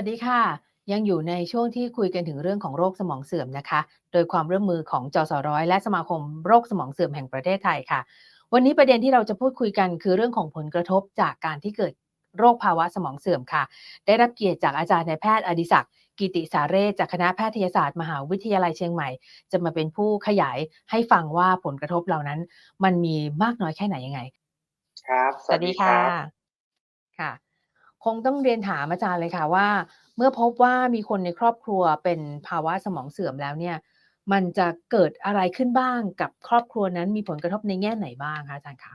สวัสดีค่ะ ยังอยู่ในช่วงที่คุยกันถึงเรื่องของโรคสมองเสื่อมนะคะ โดยความร่วมมือของจสร้อยและสมาคมโรคสมองเสื่อมแห่งประเทศไทยค่ะ วันนี้ประเด็นที่เราจะพูดคุยกันคือเรื่องของผลกระทบจากการที่เกิดโรคภาวะสมองเสื่อมค่ะ ได้รับเกียรติจากอาจารย์นายแพทย์อดิศักดิ์กิติสาเรศจากคณะแพทยศาสตร์มหาวิทยาลัยเชียงใหม่ จะมาเป็นผู้ขยายให้ฟังว่าผลกระทบเหล่านั้น มันมีมากน้อยแค่ไหนยังไง ครับ สวัสดีค่ะ ค่ะ คงต้องเรียนถามอาจารย์เลยค่ะว่า เมื่อพบว่ามีคนในครอบครัวเป็นภาวะสมองเสื่อมแล้วเนี่ย มันจะเกิดอะไรขึ้นบ้างกับครอบครัวนั้นมีผลกระทบในแง่ไหนบ้างคะอาจารย์คะ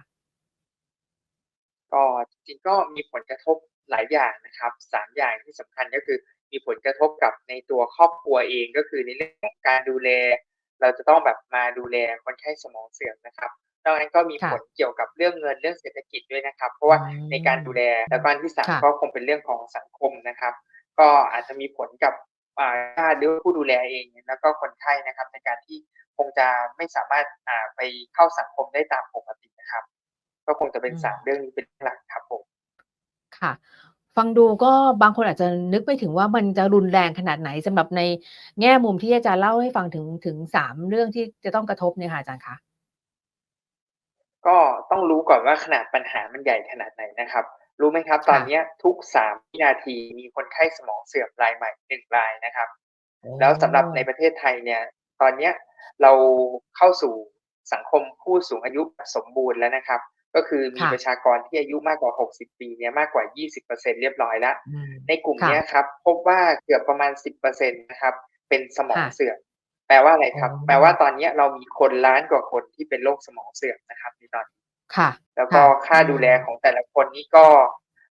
ก็จริงก็มีผลกระทบหลายอย่างนะครับสามอย่างที่สำคัญก็คือมีผลกระทบกับในตัวครอบครัวเองก็คือในเรื่องของการดูแล เราจะต้องแบบมาดูแลคนไข้สมองเสื่อมนะครับ นอกนั้นก็มีค่ะผลเกี่ยวกับเรื่องเงินเรื่องเศรษฐกิจด้วยนะครับ เพราะว่าอืมในการดูแลแล้วก็อันที่สามค่ะก็คงเป็นเรื่องของสังคมนะครับ ก็อาจจะมีผลกับอ่าญาติหรือว่าผู้ดูแลเอง แล้วก็คนไข้นะครับในการที่คงจะไม่สามารถอ่าไปเข้าสังคมได้ตามปกตินะครับ ก็คงจะเป็นอืมสามเรื่องนี้เป็นหลักครับผมค่ะฟังดูก็บางคนอาจจะนึกไม่ถึงว่ามันจะรุนแรงขนาดไหนสำหรับในแง่มุมที่อาจารย์เล่าให้ฟังถึงถึงสามเรื่องที่จะต้องกระทบเนี่ยค่ะอาจารย์คะ ก็ต้องรู้ก่อนว่าขนาดปัญหามันใหญ่ขนาดไหนนะครับ รู้ไหมครับ ตอนค่ะเนี้ยทุกสามวินาทีมีคนไข้สมองเสื่อมรายใหม่หนึ่งรายนะครับ แล้วสำหรับในประเทศไทยเนี่ย ตอนเนี้ยเราเข้าสู่สังคมผู้สูงอายุแบบสมบูรณ์แล้วนะครับ ก็คือมีค่ะประชากรที่อายุมากกว่า 60 ปีเนี่ยมากกว่า 20%เรียบร้อยแล้วอืมในกลุ่มค่ะเนี้ยครับ พบว่าเกือบประมาณ 10%นะครับ เป็นสมองค่ะเสื่อม แปลว่าอะไรครับอ๋อแปลว่าตอนเนี้ยเรามีคนล้านกว่าคนที่เป็นโรคสมองเสื่อมนะครับในตอนนี้ค่ะ แล้วก็ค่ะค่าดูแลของแต่ละคนนี่ก็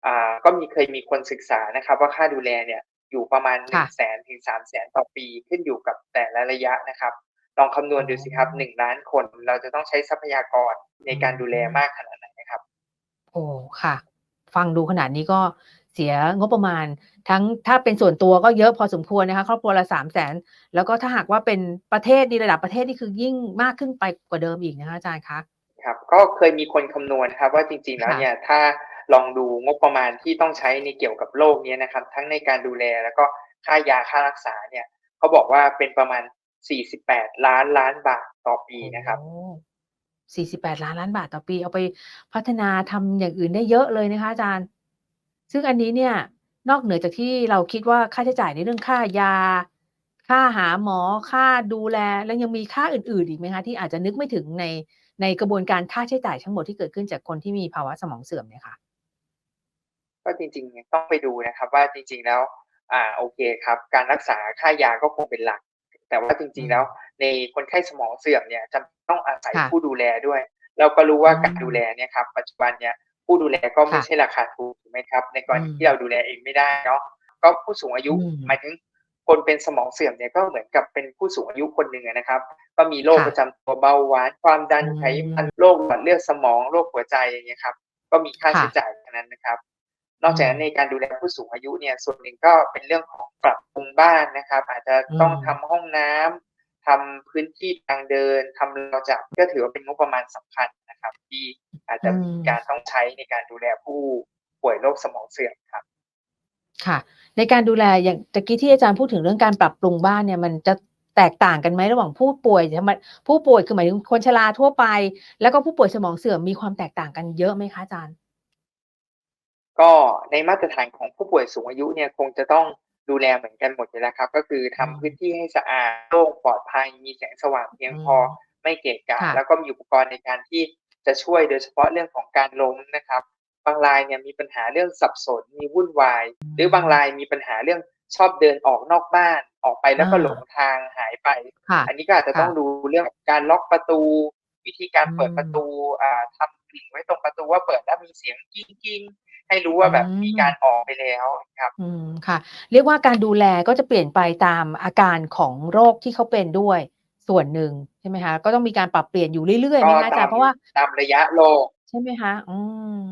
อ่าก็มีเคยมีคนศึกษานะครับ ว่าค่าดูแลเนี่ยอยู่ประมาณค่ะ1 0 0 0 0 0ถึง3 0 0 0 0 0ต่อปีขึ้นอยู่กับแต่ละระยะนะครับ ลองคำนวณดูสิครับอ๋อ1ล้านคนเราจะต้องใช้ทรัพยากรในการดูแลมากขนาดไหนนะครับ โอ้ค่ะ ฟังดูขนาดนี้ก็เสียงบประมาณ ทั้งถ้าเป็นส่วนตัวก็เยอะพอสมควรนะคะครอบครัวละสามแสนแล้วก็ถ้าหากว่าเป็นประเทศในระดับประเทศนี่คือยิ่งมากขึ้นไปกว่าเดิมอีกนะคะอาจารย์คะครับก็เคยมีคนคำนวณครับว่าจริงๆแล้วค่ะเนี่ยถ้าลองดูงบประมาณที่ต้องใช้ในเกี่ยวกับโรคเนี้ยนะครับ ทั้งในการดูแลแล้วก็ค่ายาค่ารักษาเนี่ยเขาบอกว่าเป็นประมาณ 48 ล้านล้านบาทต่อปีนะครับสี่สิบแปดล้านล้านบาทต่อปี เอาไปพัฒนาทำอย่างอื่นได้เยอะเลยนะคะอาจารย์ ซึ่งอันนี้เนี่ย นอกเหนือจากที่เราคิดว่าค่าใช้จ่ายในเรื่องค่ายา ค่าหาหมอ ค่าดูแล แล้วยังมีค่าอื่นๆ อีกไหมคะที่อาจจะนึกไม่ถึงในในกระบวนการค่าใช้จ่ายทั้งหมดที่เกิดขึ้นจากคนที่มีภาวะสมองเสื่อมเนี่ยค่ะก็จริงๆต้องไปดูนะครับ ว่าจริง ๆแล้ว อ่าโอเคครับ การรักษาค่ายาก็คงเป็นหลัก แต่ว่าจริง ๆ แล้ว ในคนไข้สมองเสื่อมเนี่ยจำต้องอาศัยค่ะผู้ดูแลด้วย เราก็รู้ว่าอืมการดูแลเนี่ยครับ ปัจจุบันเนี่ย ผู้ดูแลก็ไม่ค่ะใช่ราคาถูกถูกไหมครับ ในกรณีอืมที่เราดูแลเองไม่ได้เนาะก็ผู้สูงอายุอืมหมายถึงคนเป็นสมองเสื่อมเนี่ยก็เหมือนกับเป็นผู้สูงอายุคนหนึ่งอะนะครับ ก็มีโรคค่ะประจำตัวเบาหวานความดันอืมไขมันโรคหลอดเลือดสมองโรคหัวใจอย่างเงี้ยครับก็มีค่าค่ะใช้จ่ายทั้งนั้นนะครับ นอกจากนั้นอืมในการดูแลผู้สูงอายุเนี่ยส่วนหนึ่งก็เป็นเรื่องของปรับปรุงบ้านนะครับ อาจจะต้องอืมทำห้องน้ำ ทำพื้นที่ทางเดินทำเราจับก็ถือว่าเป็นงบประมาณสำคัญนะครับ ที่อาจจะมีการต้องใช้ในการดูแลผู้ป่วยโรคสมองเสื่อมครับ ค่ะ ในการดูแลอย่างตะกี้ที่อาจารย์พูดถึงเรื่องการปรับปรุงบ้านเนี่ยมันจะแตกต่างกันไหมระหว่างผู้ป่วยธรรมผู้ป่วยคือหมายถึงคนชราทั่วไป แล้วก็ผู้ป่วยสมองเสื่อมมีความแตกต่างกันเยอะไหมคะอาจารย์ ก็ในมาตรฐานของผู้ป่วยสูงอายุเนี่ยคงจะต้อง ดูแลเหมือนกันหมดอยู่แล้วครับ ก็คือทำอืมพื้นที่ให้สะอาดโล่งปลอดภัย มีแสงสว่างเพียงพออืมไม่เกะกะค่ะแล้วก็มีอุปกรณ์ในการที่จะช่วยโดยเฉพาะเรื่องของการล้มนะครับ บางรายเนี่ยมีปัญหาเรื่องสับสนมีวุ่นวาย หรือบางรายมีปัญหาเรื่องชอบเดินออกนอกบ้านออกไปแล้วก็อ่าหลงทางหายไปค่ะอันนี้ก็อาจจะค่ะต้องดูเรื่องการล็อกประตู วิธีการเปิดอืมประตูอ่าทำกลิ่งไว้ตรงประตูว่าเปิดแล้วมีเสียงกิ้งกิ้งๆ ให้รู้ว่าแบบอืมมีการออกไปแล้วครับ อืมค่ะ เรียกว่าการดูแลก็จะเปลี่ยนไปตามอาการของโรคที่เขาเป็นด้วยส่วนหนึ่งใช่ไหมคะก็ต้องมีการปรับเปลี่ยนอยู่เรื่อยๆไหมก็คะอาจาตารมย์เพราะว่าตามระยะโรคใช่ไหมคะอืม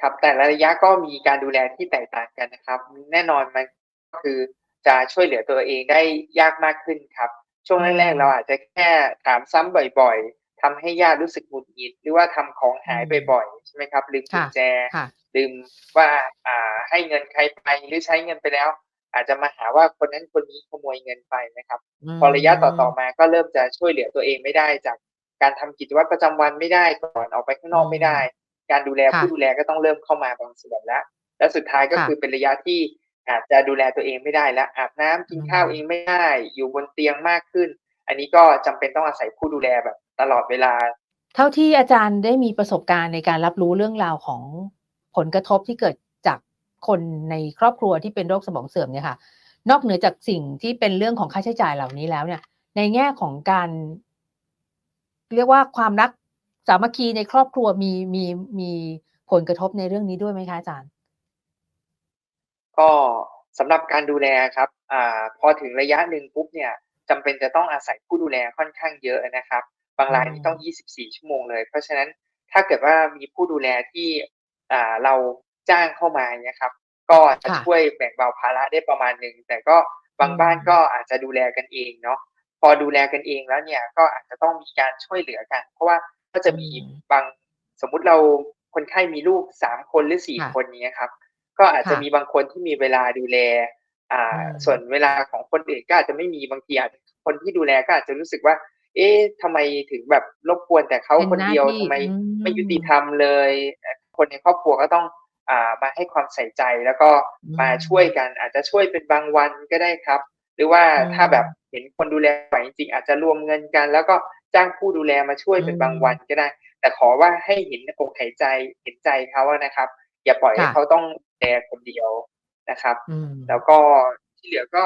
ครับแต่ละระยะก็มีการดูแลที่แตกต่างกันนะครับ แน่นอนมันก็คือจะช่วยเหลือตัวเองได้ยากมากขึ้นครับ ช่วงอืมแรกๆเราอาจจะแค่ถามซ้ำบ่อย ๆทำให้ญาติรู้สึกหงุดหงิด หรือว่าทำของหายอืมบ่อยๆใช่ไหมครับลืมกุญค่ะแจ ค่ะลืมว่าอ่าให้เงินใครไปหรือใช้เงินไปแล้ว อาจจะมาหาว่าคนนั้นคนนี้ขโมยเงินไปนะครับมพอระยะต่อๆมาก็เริ่มจะช่วยเหลือตัวเองไม่ได้จากการทำกิจวัตรประจำวันไม่ได้ก่อนออกไปข้างนอกไม่ได้ การดูแลค่ะผู้ดูแลก็ต้องเริ่มเข้ามาบางส่วนแล้ว และสุดท้ายก็ค่ะคือเป็นระยะที่อาจจะดูแลตัวเองไม่ได้แล้วอาบน้ำกินข้าวอืมเองไม่ได้อยู่บนเตียงมากขึ้น อันนี้ก็จำเป็นต้องอาศัยผู้ดูแลแบบตลอดเวลา เท่าที่อาจารย์ได้มีประสบการณ์ในการรับรู้เรื่องราวของ ผลกระทบที่เกิดจากคนในครอบครัวที่เป็นโรคสมองเสื่อมเนี่ยค่ะ นอกเหนือจากสิ่งที่เป็นเรื่องของค่าใช้จ่ายเหล่านี้แล้วเนี่ย ในแง่ของการ เรียกว่าความรักสามัคคีในครอบครัวมีมีมีผลกระทบในเรื่องนี้ด้วยไหมคะอาจารย์ ก็สำหรับการดูแลครับอ่าพอถึงระยะหนึ่งปุ๊บเนี่ยจำเป็นจะต้องอาศัยผู้ดูแลค่อนข้างเยอะนะครับ บางรายนี่ต้อง 24 ชั่วโมงเลย เพราะฉะนั้นถ้าเกิดว่ามีผู้ดูแลที่ เราจ้างเข้ามาเนี่ยครับ ก็จะค่ะช่วยแบ่งเบาภาระได้ประมาณหนึ่งแต่ก็บางอืมบ้านก็อาจจะดูแลกันเองเนาะพอดูแลกันเองแล้วเนี่ยก็อาจจะต้องมีการช่วยเหลือกัน เพราะว่าก็จะมีบางสมมุติเราคนไข้มีลูกสามคนหรือสี่ค่ะคนเนี้ยครับ ก็อาจจะค่ะมีบางคนที่มีเวลาดูแล อ่าอืมส่วนเวลาของคนอื่นก็อาจจะไม่มีบางทีอาจจะคนที่ดูแลก็อาจจะรู้สึกว่า เอ๊ะทำไมถึงแบบรบกวนแต่เขาเป็นคนหน้าเดียวที่ทำไมอืมไม่ยุติธรรมเลยเอ่อ คนในครอบครัวก็ต้องอ่ามาให้ความใส่ใจแล้วก็อืมมาช่วยกัน อาจจะช่วยเป็นบางวันก็ได้ครับ หรือว่าอืมถ้าแบบเห็นคนดูแลไหวจริง ๆ อาจจะรวมเงินกัน แล้วก็จ้างผู้ดูแลมาช่วยเป็นอืมบางวันก็ได้ แต่ขอว่าให้เห็นอกเห็นใจเห็นใจเขาอะนะครับ อย่าปล่อยให้ค่ะเขาต้องดูแลคนเดียวนะครับอืมแล้วก็ที่เหลือก็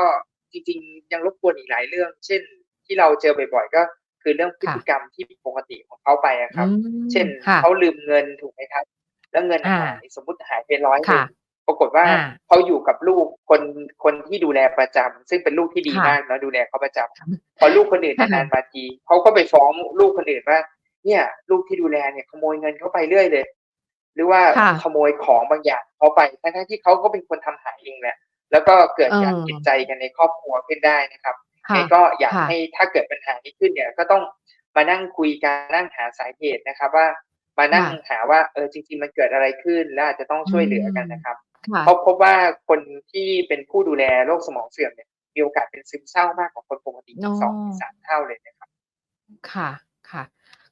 จริง ๆ ยังรบกวนอีกหลายเรื่อง เช่น ที่เราเจอบ่อย ๆ ก็คือเรื่องพฤติกรรมที่ผิดปกติของเขาไปอะครับอืมเช่นค่ะเขาลืมเงินถูกไหมครับ แล้วเงินอ่าหายสมมุติหายไปร้อยหนึ่ค่ะงปรากฏว่าอ่าเขาอยู่กับลูกคนคนที่ดูแลประจำซึ่งเป็นลูกที่ดีค่ะมากเนาะดูแลเขาประจำพอลูกคนอื่นค่ะนานๆมาทีเขาก็ไปฟ้องลูกคนอื่นว่า เนี่ย ลูกที่ดูแลเนี่ยขโมยเงินเขาไปเรื่อยเลย หรือว่าค่ะขโมยของบางอย่างเขาไปทั้งๆที่เขาก็เป็นคนทำหายเองแหละแล้วก็เกิดการเออเห็นใจกันในครอบครัวขึ้นได้นะครับค่ะไงก็อยากค่ะให้ถ้าเกิดปัญหานี้ขึ้นเนี่ย ก็ต้องมานั่งคุยกันนั่งหาสาเหตุนะครับ ว่า มานั่งค่ะหาว่าเออจริงๆมันเกิดอะไรขึ้น และอาจจะต้องช่วยเหลือกันนะครับค่ะเพราะพบว่าคนที่เป็นผู้ดูแลโรคสมองเสื่อมเนี่ยมีโอกาสเป็นซึมเศร้ามากกว่าคนปกติอ๋อสองถึงสามเท่าเลยนะครับ ค่ะค่ะ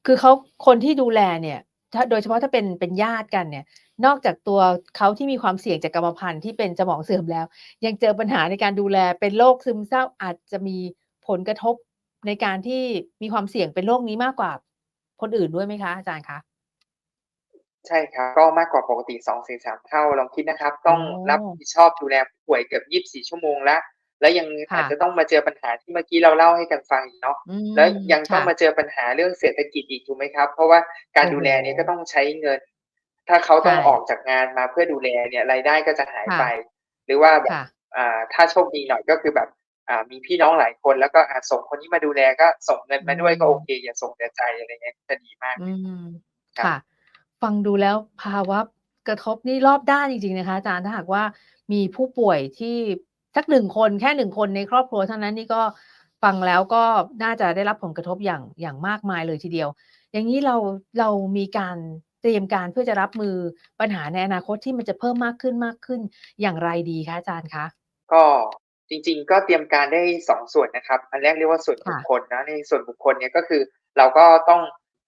คือเขาคนที่ดูแลเนี่ย ถ้าโดยเฉพาะถ้าเป็นเป็นญาติกันเนี่ย นอกจากตัวเขาที่มีความเสี่ยงจากกรรมพันธุ์ที่เป็นสมองเสื่อมแล้ว ยังเจอปัญหาในการดูแลเป็นโรคซึมเศร้าอาจจะมีผลกระทบในการที่มีความเสี่ยงเป็นโรคนี้มากกว่าคนอื่นด้วยไหมคะอาจารย์คะ ใช่ครับ ก็มากกว่าปกติสองถึงสามเท่าลองคิดนะครับ ต้องโอ้รับผิดชอบดูแลผู้ป่วยเกือบยี่สิบสี่ชั่วโมงแล้ว แล้วยังค่ะอาจจะต้องมาเจอปัญหาที่เมื่อกี้เราเล่าให้กันฟังอีกเนาะอืมแล้วยังต้องค่ะมาเจอปัญหาเรื่องเศรษฐกิจอีกถูกไหมครับ เพราะว่าการโอ้โหดูแลเนี่ยก็ต้องใช้เงิน ถ้าเขาต้องใช่ออกจากงานมาเพื่อดูแลเนี่ยรายได้ก็จะหายค่ะ ไป หรือว่าแบบค่ะ อ่าถ้าโชคดีหน่อยก็คือแบบอ่ามีพี่น้องหลายคน แล้วก็อาส่งคนนี้มาดูแลก็ส่งเงินมาด้วยก็อืมโอเค อย่าส่งแต่ใจอะไรเงี้ยจะดีมากอืมครับ ค่ะ ฟังดูแล้วภาวะกระทบนี่รอบด้านจริงๆนะคะอาจารย์ถ้าหากว่ามีผู้ป่วยที่สักหนึ่งคนแค่หนึ่งคนในครอบครัวเท่านั้นนี่ก็ฟังแล้วก็น่าจะได้รับผลกระทบอย่างอย่างมากมายเลยทีเดียว อย่างนี้เราเรามีการเตรียมการเพื่อจะรับมือปัญหาในอนาคตที่มันจะเพิ่มมากขึ้นมากขึ้นอย่างไรดีคะอาจารย์คะก็จริง ๆ ก็เตรียมการได้สองส่วนนะครับ อันแรกเรียกว่าส่วนบุคค่ะคลนะในส่วนบุคคลเนี่ยก็คือ เราก็ต้อง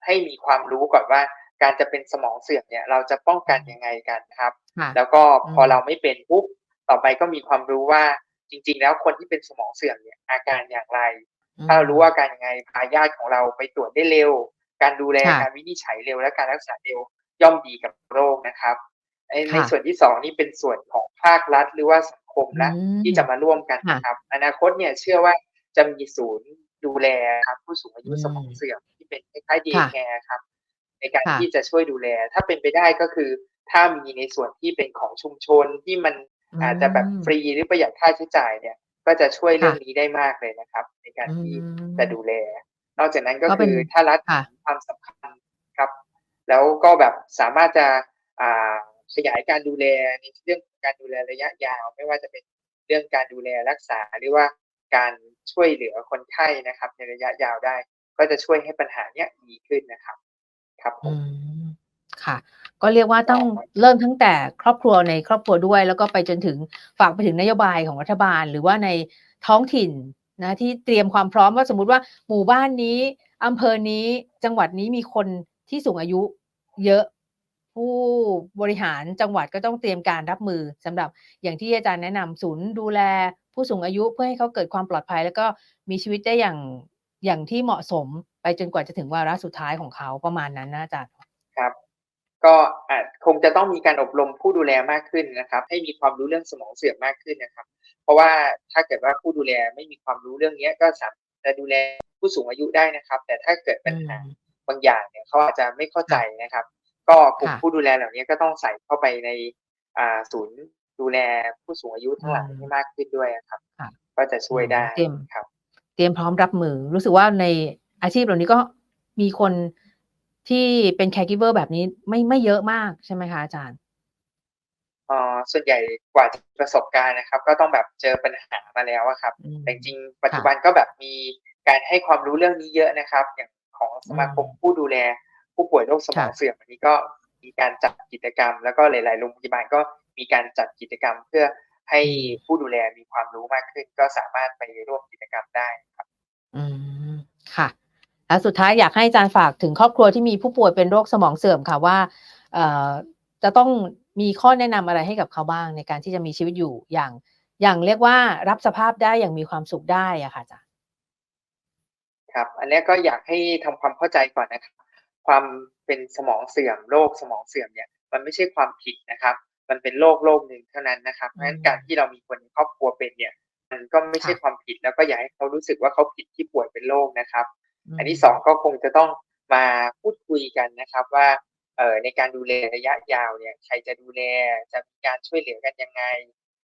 ให้มีความรู้ก่อนว่า การจะเป็นสมองเสื่อมเนี่ยเราจะป้องกันยังไงกันครับค่ะแล้วก็พออืมเราไม่เป็นปุ๊บต่อไปก็มีความรู้ว่าจริง ๆ แล้วคนที่เป็นสมองเสื่อมเนี่ยอาการอย่างไร ถ้าเรารู้ว่าอาการยังไงพาญาติของเราไปตรวจได้เร็ว การดูแลค่ะการวินิจฉัยเร็ว และการรักษาเร็วย่อมดีกับโรคนะครับในในค่ะส่วนที่สองนี่เป็นส่วนของภาครัฐ หรือว่าสังคมละอืมที่จะมาร่วมกันค่ะนะครับ อนาคตเนี่ยเชื่อว่าจะมีศูนย์ดูแลครับผู้สูงอายุอืมสมองเสื่อมที่เป็นคล้ายๆดีค่ะแคร์ครับ ในการค่ะที่จะช่วยดูแล ถ้าเป็นไปได้ก็คือ ถ้ามีในส่วนที่เป็นของชุมชนที่มันอืมอาจจะแบบฟรีหรือประหยัดค่าใช้จ่ายเนี่ย ก็จะช่วยค่ะเรื่องนี้ได้มากเลยนะครับ ในการที่อืมจะดูแล นอกจากนั้นก็ก็เป็คืนอถ้ารัฐค่ะเห็นความสำคัญครับ แล้วก็แบบสามารถจะอ่าขยายการดูแลในเรื่องของการดูแลระยะยาว ไม่ว่าจะเป็นเรื่องการดูแลรักษาหรือว่าการช่วยเหลือคนไข้นะครับ ในระยะยาวได้ ก็จะช่วยให้ปัญหาเนี้ยดีขึ้นนะครับ ครับผอืมมค่ะ ก็เรียกว่าต้องเริ่มตั้งแต่ครอบครัวในครอบครัวด้วย แล้วก็ไปจนถึงฝากไปถึงนโยบายของรัฐบาล หรือว่าในท้องถิ่นนะที่เตรียมความพร้อมว่าสมมุติว่าหมู่บ้านนี้อำเภอนี้จังหวัดนี้มีคนที่สูงอายุเยอะผู้บริหารจังหวัดก็ต้องเตรียมการรับมือสำหรับอย่างที่อาจารย์แนะนำศูนย์ดูแลผู้สูงอายุเพื่อให้เขาเกิดความปลอดภัย แล้วก็มีชีวิตได้อย่าง อย่างที่เหมาะสมไปจนกว่าจะถึงวาระสุดท้ายของเขาประมาณนั้นนะอาจารย์ครับ ก็อาจคงจะต้องมีการอบรมผู้ดูแลมากขึ้นนะครับ ให้มีความรู้เรื่องสมองเสื่อมมากขึ้นนะครับ เพราะว่าถ้าเกิดว่าผู้ดูแลไม่มีความรู้เรื่องเนี้ยก็สามารถจะดูแลผู้สูงอายุได้นะครับ แต่ถ้าเกิดปัญหาอืมบางอย่างเนี่ยเขาอาจจะไม่เข้าใจนะครับ ก็กลุ่มค่ะผู้ดูแลเหล่านี้ก็ต้องใส่เข้าไปในอ่าศูนย์ดูแลผู้สูงอายุทั้งหลายอืมให้มากขึ้นด้วยอะครับค่ะก็จะช่วยได้เตรียมครับเต รียมพร้อมรับมือ รู้สึกว่าในอาชีพเหล่านี้ก็มีคนที่เป็น caregiver แบบนี้ไม่ไม่เยอะมากใช่ไหมคะอาจารย์เอ่อส่วนใหญ่กว่าจะมีประสบการณ์นะครับ ก็ต้องแบบเจอปัญหามาแล้วอะครับอืมแต่จริงๆปัจจุบันก็แบบมีการให้ความรู้เรื่องนี้เยอะนะครับ อย่างของสมาคมอืมผู้ดูแล ผู้ป่วยโรคสมองค่ะเสื่อมอันนี้ก็มีการจัดกิจกรรม แล้วก็หลาย ๆ โรงพยาบาลก็มีการจัดกิจกรรมเพื่อ ให้ผู้ดูแลมีความรู้มากขึ้น ก็สามารถไปร่วมกิจกรรมได้ครับ อืมค่ะ แล้วสุดท้ายอยากให้อาจารย์ฝากถึงครอบครัวที่มีผู้ป่วยเป็นโรคสมองเสื่อมค่ะว่าเอ่อจะต้องมีข้อแนะนำอะไรให้กับเขาบ้างในการที่จะมีชีวิตอยู่อย่าง อย่างเรียกว่ารับสภาพได้อย่างมีความสุขได้อะค่ะอาจารย์ครับ อันเนี้ยก็อยากให้ทำความเข้าใจก่อนนะครับความเป็นสมองเสื่อมโรคสมองเสื่อมเนี่ย มันไม่ใช่ความผิดนะครับ มันเป็นโรคโรคหนึ่งเท่านั้นนะครับเพราะฉะนั้นอืมการที่เรามีคนในครอบครัวเป็นเนี่ย มันก็ไม่ใช่ค่ะความผิดแล้วก็อย่าให้เขารู้สึกว่าเขาผิดที่ป่วยเป็นโรคนะครับมอันที่สองก็คงจะต้องมาพูดคุยกันนะครับว่าเอ่อในการดูแลระยะยาวเนี่ยใครจะดูแลจะมีการช่วยเหลือกันยังไง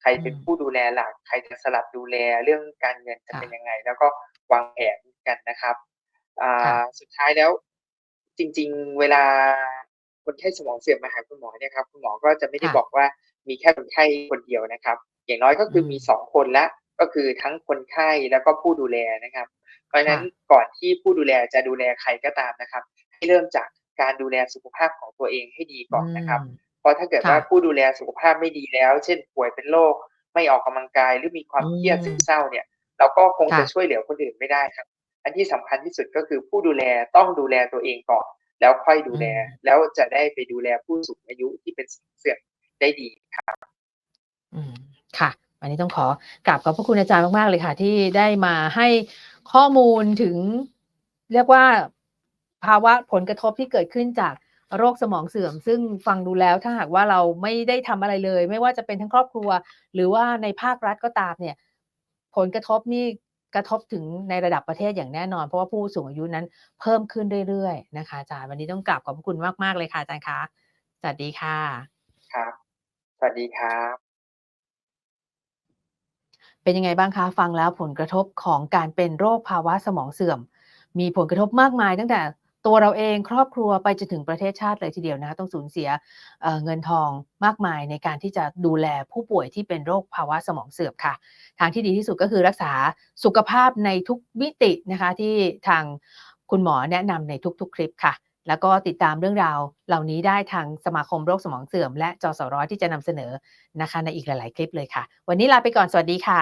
ใครเป็นอืมผู้ดูแลหลัก ใครจะสลับดูแลเรื่องการเงินจะค่ะเป็นยังไง แล้วก็วางแผนกันนะครับอ่ค่ะาสุดท้ายแล้วจริง ๆ เวลา คนไข้สมองเสื่อมมาหาคุณหมอเนี่ยครับคุณหมอก็จะไม่ได้ค่ะบอกว่ามีแค่คนไข้คนเดียวนะครับ อย่างน้อยก็คืออมมีสองคนละก็คือทั้งคนไข้แล้วก็ผู้ดูแลนะครับ เพราะฉะนั้นค่ะก่อนที่ผู้ดูแลจะดูแลใครก็ตามนะครับ ให้เริ่มจากการดูแลสุขภาพของตัวเองให้ดีก่อนนะครับอืมเพราะถ้าเกิดค่ะว่าผู้ดูแลสุขภาพไม่ดีแล้ว เช่น ป่วยเป็นโรคไม่ออกกำลังกายหรือมีความอืมเครียดซึมเศร้าเนี่ย เราก็คงค่ะจะช่วยเหลือคนอื่นไม่ได้ครับ อันที่สำคัญที่สุดก็คือผู้ดูแลต้องดูแลตัวเองก่อน แล้วค่อยดูแลอืมแล้วจะได้ไปดูแลผู้สูงอายุที่เป็นเสื่อมได้ดีครับ อืมค่ะ วันนี้ต้องขอกราบขอบพระคุณอาจารย์มาก ๆ เลยค่ะ ที่ได้มาให้ข้อมูลถึงเรียกว่าภาวะผลกระทบที่เกิดขึ้นจากโรคสมองเสื่อม ซึ่งฟังดูแล้วถ้าหากว่าเราไม่ได้ทำอะไรเลย ไม่ว่าจะเป็นทั้งครอบครัว หรือว่าในภาครัฐก็ตามเนี่ย ผลกระทบนี่ กระทบถึงในระดับประเทศอย่างแน่นอน เพราะว่าผู้สูงอายุนั้นเพิ่มขึ้นเรื่อยๆนะคะอาจารย์วันนี้ต้องกราบขอบพระคุณมากๆเลยค่ะอาจารย์คะสวัสดีค่ะครับสวัสดีครับ เป็นยังไงบ้างคะฟังแล้วผลกระทบของการเป็นโรคภาวะสมองเสื่อม มีผลกระทบมากมายตั้งแต่ ตัวเราเองครอบครัวไปจนถึงประเทศชาติเลยทีเดียวนะคะต้องสูญเสียเเงินทองมากมายในการที่จะดูแลผู้ป่วยที่เป็นโรคภาวะสมองเสื่อมค่ะ ทางที่ดีที่สุดก็คือรักษาสุขภาพในทุกมิตินะคะที่ทางคุณหมอแนะนำในทุก ๆ คลิปค่ะ แล้วก็ติดตามเรื่องราวเหล่านี้ได้ทางสมาคมโรคสมองเสื่อม และจสร้อยที่จะนำเสนอนะคะในอีกหลาย ๆ คลิปเลยค่ะ วันนี้ลาไปก่อนสวัสดีค่ะ